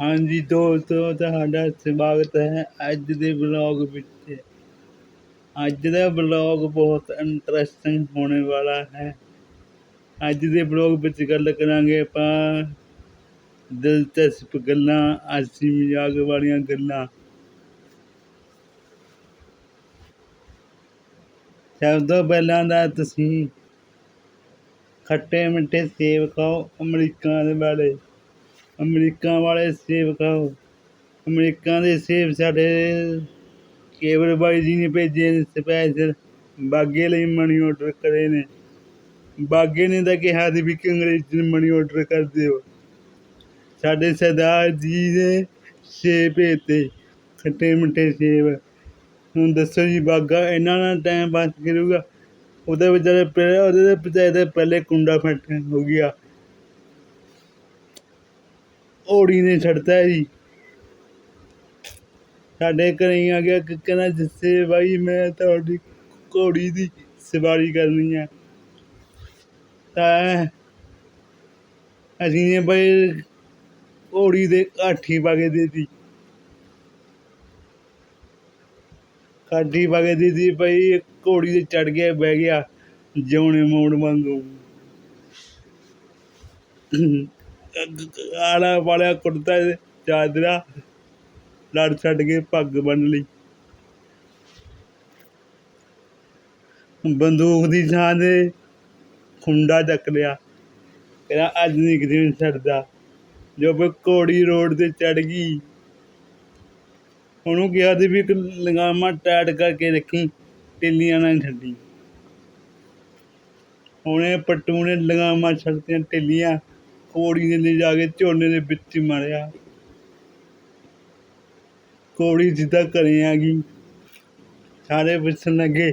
ਹਾਂਜੀ, ਦੋਸਤੋ, ਤੁਹਾਡਾ ਸਵਾਗਤ ਹੈ ਅੱਜ ਦੇ ਵਲੌਗ ਵਿੱਚ। ਅੱਜ ਦਾ ਵਲੌਗ ਬਹੁਤ ਇੰਟਰਸਟਿੰਗ ਹੋਣੇ ਵਾਲਾ ਹੈ। ਅੱਜ ਦੇ ਵਲੌਗ ਵਿੱਚ ਗੱਲ ਕਰਾਂਗੇ ਆਪਾਂ ਦਿਲਚਸਪ ਗੱਲਾਂ, ਹਾਸੀ ਮਜ਼ਾਕ ਵਾਲੀਆਂ ਗੱਲਾਂ। ਸਭ ਤੋਂ ਪਹਿਲਾਂ ਦਾ ਤੁਸੀਂ ਖੱਟੇ ਮਿੱਠੇ ਸੇਬ ਖਾਓ ਅਮਰੀਕਾ ਦੇ ਬਾਰੇ ਅਮਰੀਕਾ ਵਾਲੇ ਸੇਬ ਖਾਓ ਅਮਰੀਕਾ ਦੇ ਸੇਬ ਸਾਡੇ ਕੇਵਲ ਬਾਈ ਜੀ ਨੇ ਭੇਜੇ ਨੇ ਸਪੈਸ਼ਲ ਬਾਗੇ ਲਈ ਮਨੀ ਆਰਡਰ ਕਰੇ ਨੇ। ਬਾਗੇ ਨੇ ਤਾਂ ਕਿਹਾ ਸੀ ਵੀ ਕਿ ਅੰਗਰੇਜ਼ੀ ਨੂੰ ਮਨੀ ਆਰਡਰ ਕਰ ਦਿਓ। ਸਾਡੇ ਸਰਦਾਰ ਜੀ ਨੇ ਸੇਬ ਭੇਜਤੇ ਖੱਟੇ ਮਿੱਠੇ ਸੇਬ ਹੁਣ ਦੱਸੋ ਜੀ, ਬਾਗਾ ਇਹਨਾਂ ਨਾਲ ਟਾਈਮ ਪਾਸ ਕਰੂਗਾ। ਉਹਦੇ ਵਿਚਾਰੇ ਪਹਿਲੇ ਉਹਦੇ ਦੇ ਵਿਚਾਰੇ ਪਹਿਲੇ ਕੁੰਡਾ ਫਟ ਹੋ ਗਿਆ। ਔੜੀ ਨੇ ਛੱਡਤਾ ਜੀ। ਸਾਡੇ ਘਰੇ ਆ ਗਿਆ ਕਹਿੰਦਾ ਜਿੱਸੇ ਬਾਈ ਮੈਂ ਤੁਹਾਡੀ ਘੋੜੀ ਦੀ ਸਵਾਰੀ ਕਰਨੀ ਹੈ ਤਾਂ ਅਸੀਂ ਨੇ ਬਈ ਘੋੜੀ ਦੇ ਕਾਠੀ ਪਾ ਕੇ ਦੇਤੀ। ਕਾਠੀ ਪਾ ਕੇ ਦੇਤੀ, ਬਈ ਘੋੜੀ ਤੇ ਚੜ ਗਿਆ, ਬਹਿ ਗਿਆ, ਜਿਉਣੇ ਮੋੜ ਵਾਂਗੂ। ਆਲਾ ਵਾਲਿਆ ਕੁੜਤਾ ਚਾਦਰਾ ਲੜ ਛੱਡ ਕੇ ਪੱਗ ਬੰਨ ਲਈ। ਬੰਦੂਕ ਦੀ ਥਾਂ ਤੇ ਖੁੰਡਾ ਚੱਕ ਲਿਆ। ਕਹਿੰਦਾ, ਅੱਜ ਨਹੀਂ ਕਿਸੇ ਨੂੰ ਛੱਡਦਾ। ਜੋ ਵੀ ਘੋੜੀ ਰੋਡ ਤੇ ਚੜ ਗਈ। ਉਹਨੂੰ ਕਿਹਾ ਸੀ ਵੀ ਇੱਕ ਲਗਾਮਾ ਟੈਟ ਕਰਕੇ ਰੱਖੀ, ਟਿੱਲੀਆਂ ਨਾਲ ਛੱਡੀ। ਉਹਨੇ ਪੱਟੂ ਨੇ ਲਗਾਮਾਂ ਛੱਡਤੀਆਂ ਟਿੱਲੀਆਂ ਘੋੜੀ ਨੇ ਲੈ ਜਾ ਕੇ ਝੋਨੇ ਦੇ ਵਿੱਚ ਹੀ ਮਾਰਿਆ। ਘੋੜੀ ਜਿੱਦਾਂ ਘਰੇ ਆ ਗਈ। ਸਾਰੇ ਪੁੱਛਣ ਲੱਗੇ,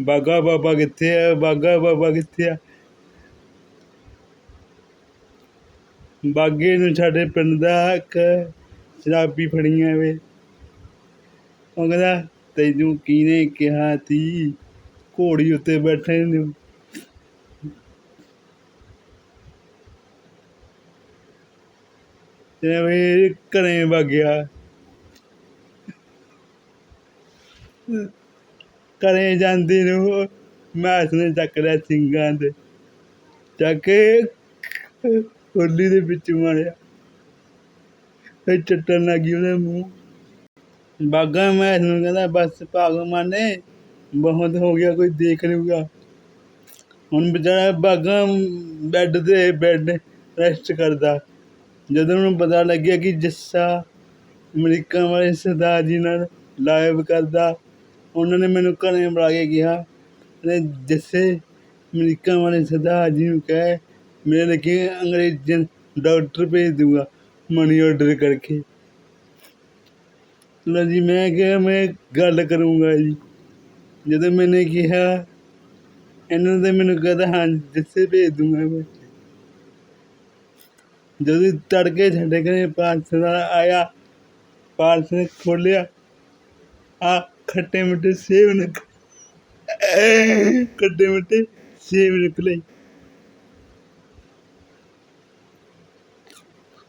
ਬਾਗਾ ਬਾਬਾ ਕਿੱਥੇ ਆ? ਬਾਗਾ ਬਾਬਾ ਕਿੱਥੇ ਆ? ਬਾਗੇ ਨੂੰ ਸਾਡੇ ਪਿੰਡ ਦਾ ਇੱਕ ਸ਼ਰਾਬੀ ਫੜੀਆਂ ਵੇ ਉਹ ਕਹਿੰਦਾ, ਤੈਨੂੰ ਕਿਹਨੇ ਕਿਹਾ ਤੀ ਘੋੜੀ ਉੱਤੇ ਬੈਠੇ ਨੂੰ। ਤੇ ਵੀ ਘਰੇ ਵਗ ਗਿਆ। ਘਰੇ ਜਾਂਦੀ ਨੂੰ ਮੈਂ ਨੇ ਚੱਕ ਲਿਆ ਸਿੰਘਾਂ ਦੇ ਚੱਕ ਕੇ ਹੋਲੀ ਦੇ ਵਿੱਚ ਮਾਰਿਆ। ਫਿਰ ਚੱਟਣ ਲੱਗੀ ਉਹਦੇ ਮੂੰਹ। ਬਾਗਾ ਮੈਂ ਨੂੰ ਕਹਿੰਦਾ, ਬਸ ਭਗਵਾਨੇ ਬਹੁਤ ਹੋ ਗਿਆ, ਕੋਈ ਦੇਖ ਲਊਗਾ ਹੁਣ ਬੇਚਾਰਾ ਬਾਗਾ ਬੈੱਡ ਤੇ ਬੈੱਡ ਰੈਸਟ ਕਰਦਾ। ਜਦੋਂ ਮੈਨੂੰ ਪਤਾ ਲੱਗਿਆ ਕਿ ਜੱਸਾ ਅਮਰੀਕਾ ਵਾਲੇ ਸਰਦਾਰ ਜੀ ਨਾਲ ਲਾਈਵ ਕਰਦਾ, ਉਹਨਾਂ ਨੇ ਮੈਨੂੰ ਘਰੇ ਬੁਲਾ ਕੇ ਕਿਹਾ ਤੇ ਜੱਸੇ, ਅਮਰੀਕਾ ਵਾਲੇ ਸਰਦਾਰ ਜੀ ਨੂੰ ਕਹਿ, ਮੇਰੇ ਲਈ ਅੰਗਰੇਜ਼ਨ ਡਾਕਟਰ ਭੇਜ ਦੂੰਗਾ ਮਨੀ ਆਰਡਰ ਕਰਕੇ। ਲਓ ਜੀ, ਮੈਂ ਕਿਹਾ, ਮੈਂ ਗੱਲ ਕਰੂੰਗਾ ਜੀ। ਜਦੋਂ ਮੈਨੇ ਕਿਹਾ, ਇਹਨਾਂ ਨੇ ਮੈਨੂੰ ਕਹਦਾ ਹਾਂ, ਜੱਸੇ ਭੇਜ ਦੂੰਗਾ ਮੈਂ। ਜਦੋਂ ਤੜਕੇ ਸਾਡੇ ਘਰੇ ਪਾਰਸਲ ਆਇਆ ਪਾਰਸਲ ਨੇ ਖੋਲਿਆ ਆ ਖੱਟੇ ਮਿੱਠੇ ਸੇਬ ਨਿਕ ਖੱਟੇ ਮਿੱਠੇ ਸੇਬ ਨਿਕਲੇ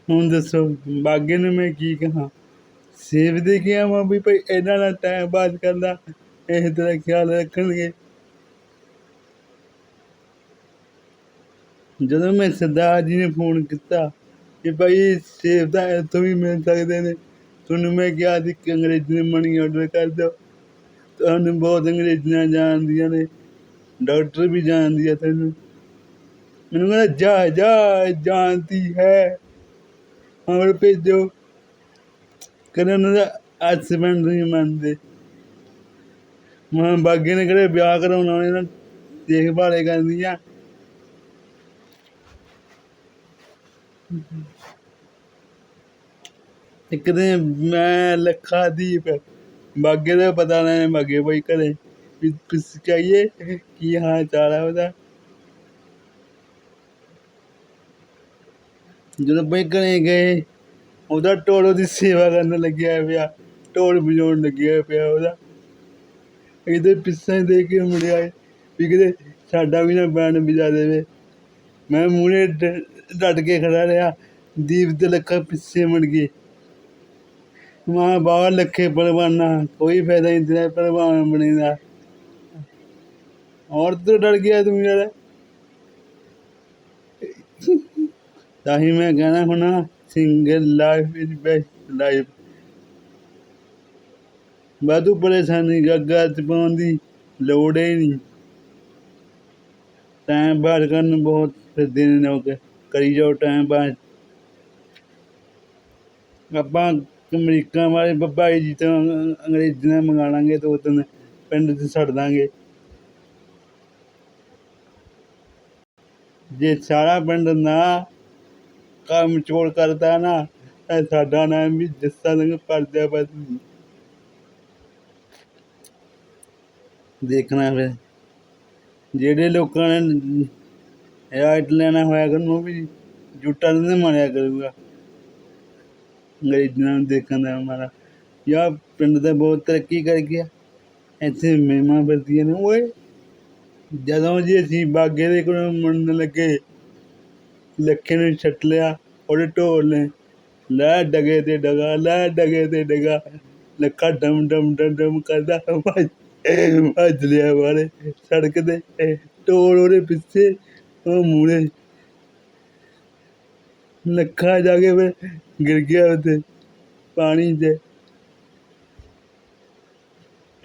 ਹੁਣ ਦੱਸੋ, ਬਾਗੇ ਨੂੰ ਮੈਂ ਕੀ ਕਹਾਂ? ਸੇਬ ਦੇ ਕੇ ਆਵਾਂ ਵੀ ਭਾਈ ਇਹਨਾਂ ਨਾਲ ਟਾਈਮ ਪਾਸ ਕਰਦਾ ਇਹ ਤਰ੍ਹਾਂ ਖਿਆਲ ਰੱਖਣਗੇ। ਜਦੋਂ ਮੈਂ ਸਰਦਾਰ ਜੀ ਨੇ ਫੋਨ ਕੀਤਾ ਕਿ ਭਾਈ ਸੇਬ ਤਾਂ ਇੱਥੋਂ ਵੀ ਮਿਲ ਸਕਦੇ ਨੇ। ਤੁਹਾਨੂੰ ਮੈਂ ਕਿਹਾ ਸੀ ਕਿ ਅੰਗਰੇਜ਼ੀ ਮਣੀ ਆਰਡਰ ਕਰ ਦਿਓ। ਤੁਹਾਨੂੰ ਬਹੁਤ ਅੰਗਰੇਜ਼ੀਆਂ ਜਾਣਦੀਆਂ ਨੇ। ਡਾਕਟਰ ਵੀ ਜਾਣਦੀ ਆ ਤੈਨੂੰ। ਮੈਨੂੰ ਕਹਿੰਦਾ, ਜਾ ਜਾ, ਜਾਣਦੀ ਹੈ। ਹੋਰ ਭੇਜੋ। ਕਹਿੰਦਾ, ਉਹਨਾਂ ਦਾ ਹਸਬੈਂਡ ਨਹੀਂ ਮੰਨਦੇ। ਮਾਂ ਬਾਗੇ ਨੇ ਕਿਹੜੇ ਵਿਆਹ ਕਰਾਉਣਾ, ਉਹਨਾਂ ਨਾਲ ਕਰਨੀ ਆ। ਇੱਕ ਦਿਨ ਮੈਂ ਲੱਖਾ ਦੀਪ ਬਾਗੇ ਦਾ ਪਤਾ ਲੈਣ ਬਾਗੇ ਬਈ ਘਰੇ। ਵੀ ਚਾਹੀਏ ਕੀ ਹਾਲ ਚਾਲ ਉਹਦਾ। ਜਦੋਂ ਬਈ ਘਰੇ ਗਏ, ਉਹਦਾ ਢੋਲ ਉਹਦੀ ਸੇਵਾ ਕਰਨ ਲੱਗਿਆ ਪਿਆ। ਢੋਲ ਵਜਾਉਣ ਲੱਗਿਆ ਪਿਆ ਉਹਦਾ। ਇਹਦੇ ਪਿੱਛੇ ਦੇ ਕੇ ਮੁੜਿਆ ਵੀ ਕਿਤੇ ਸਾਡਾ ਵੀ ਨਾ ਬੈਂਡ ਵਜਾ ਦੇਵੇ। ਮੈਂ ਮੂਹਰੇ ਡਟ ਕੇ ਖੜਾ ਰਿਹਾ। ਦੀਪ ਤੇ ਲੱਖਾ ਪਿੱਛੇ ਮੁੜ ਗਏ। ਮਾਂ ਬਾਹਰ ਲੱਖੇ ਪਰਵਾਨਾ, ਕੋਈ ਫਾਇਦਾ ਨਹੀਂ ਤੇਰਾ, ਪਰਵਾਨ ਬਣੇ ਦਾ। ਔਰ ਤੋਂ ਡਰ ਗਿਆ ਤੂੰ ਯਾਰ। ਤਾਂ ਹੀ ਮੈਂ ਕਹਿਣਾ ਹੁਣਾ single life is best life ਵਾਧੂ ਪਰੇਸ਼ਾਨੀ ਗੱਗਾ ਚ ਪਾਉਣ ਦੀ ਲੋੜ ਹੀ ਨਹੀਂ। ਟਾਈਮ ਬਾਹਰ ਕਰਨ ਬਹੁਤ ਫਿਰਦੇ ਨੇ ਲੋਕ। ਕਰੀ ਜਾਓ ਟਾਈਮ ਬਾਹਰ ਆਪਾਂ ਅਮਰੀਕਾ ਵਾਲੇ ਬੱਬਾ ਜੀ ਤੋਂ ਅੰਗਰੇਜ਼ੀ ਨਾਲ ਮੰਗਾ ਲਾਂਗੇ ਦੋ ਤਿੰਨ ਪਿੰਡ 'ਚ ਛੱਡ ਦਾਂਗੇ। ਜੇ ਸਾਰਾ ਪਿੰਡ ਨਾ ਕੰਮ ਚੋਰ ਕਰਦਾ ਨਾ, ਤਾਂ ਸਾਡਾ ਨਾਮ ਵੀ ਜੱਸਾ ਸਿੰਘ ਪਰਦਿਆ ਬਸ ਦੇਖਣਾ ਫਿਰ। ਜਿਹੜੇ ਲੋਕਾਂ ਨੇ ਰਾਈਟ ਲੈਣਾ ਹੋਇਆ ਕਰਨ, ਉਹ ਵੀ ਜੁੱਟਾ ਨਹੀਂ ਮਾਰਿਆ ਕਰੂਗਾ। ਅੰਗਰੇਜ਼ਾਂ ਨੂੰ ਦੇਖਣ ਦਾ ਹਮਾਰਾ ਯਾ ਪਿੰਡ ਦਾ ਬਹੁਤ ਤਰੱਕੀ ਕਰ ਗਿਆ ਇੱਥੇ ਮਹਿਮਾ ਵਰਦੀਆਂ ਨੇ, ਓਏ। ਜਦੋਂ ਜੀ ਅਸੀਂ ਬਾਗੇ ਦੇ ਕੋਲ ਮੁੜਨ ਲੱਗੇ, ਲੱਖੇ ਨੂੰ ਛੱਟ ਲਿਆ, ਉਹਦੇ ਢੋਲ ਨੇ, ਲੈ ਡਗੇ ਤੇ ਡਗਾ, ਲੈ ਡਗੇ ਤੇ ਡਗਾ। ਲੱਖਾ ਡਮ ਡਮ ਡਮ ਡਮ ਕਰਦਾ ਭੱਜ ਭੱਜ ਲਿਆ ਬਾਰੇ ਸੜਕ ਤੇ। ਢੋਲ ਉਹਦੇ ਪਿੱਛੇ ਉਹ ਮੂਹਰੇ। ਲੱਖਾ ਜਾ ਕੇ ਫਿਰ ਗਿਰ ਗਿਆ ਉੱਥੇ, ਪਾਣੀ 'ਚ।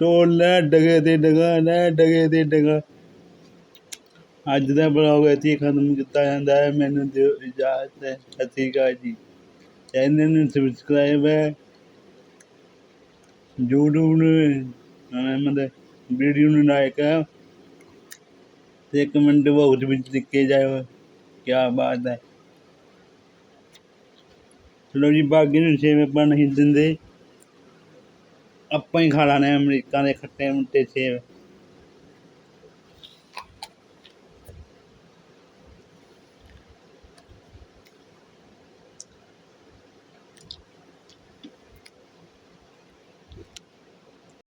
ਢੋਲ ਲੈ ਡਗੇ ਤੇ ਡਗਾ, ਲੈ ਡਗੇ ਤੇ ਡਗਾ। ਅੱਜ ਦਾ ਬਲੌਗ ਇੱਥੇ ਖਤਮ ਕੀਤਾ ਜਾਂਦਾ ਹੈ। ਮੈਨੂੰ ਦਿਓ ਇਜਾਜ਼ਤ ਹੈ। ਸਤਿ ਸ਼੍ਰੀ ਅਕਾਲ ਜੀ। ਚੈਨਲ ਨੂੰ ਸਬਸਕ੍ਰਾਈਬ ਹੈ। YouTube ਨੂੰ ਅਹ ਮਤਲਬ ਵੀਡੀਓ ਨੂੰ ਲਾਇਕ ਹੈ। ਤੇ ਮਿੰਟ ਬਹੁਤ ਵਿੱਚ ਲਿਖ ਕੇ ਜਾਇਓ ਕੀ ਬਾਤ ਹੈ। ਚਲੋ ਜੀ, ਬਾਗੀ ਨੂੰ ਸੇਵ ਆਪਾਂ ਨਹੀਂ ਦਿੰਦੇ। ਆਪਾਂ ਹੀ ਖਾ ਲਾਣੇ ਅਮਰੀਕਾ ਦੇ ਖੱਟੇ ਮੁੱਟੇ ਸੇਵ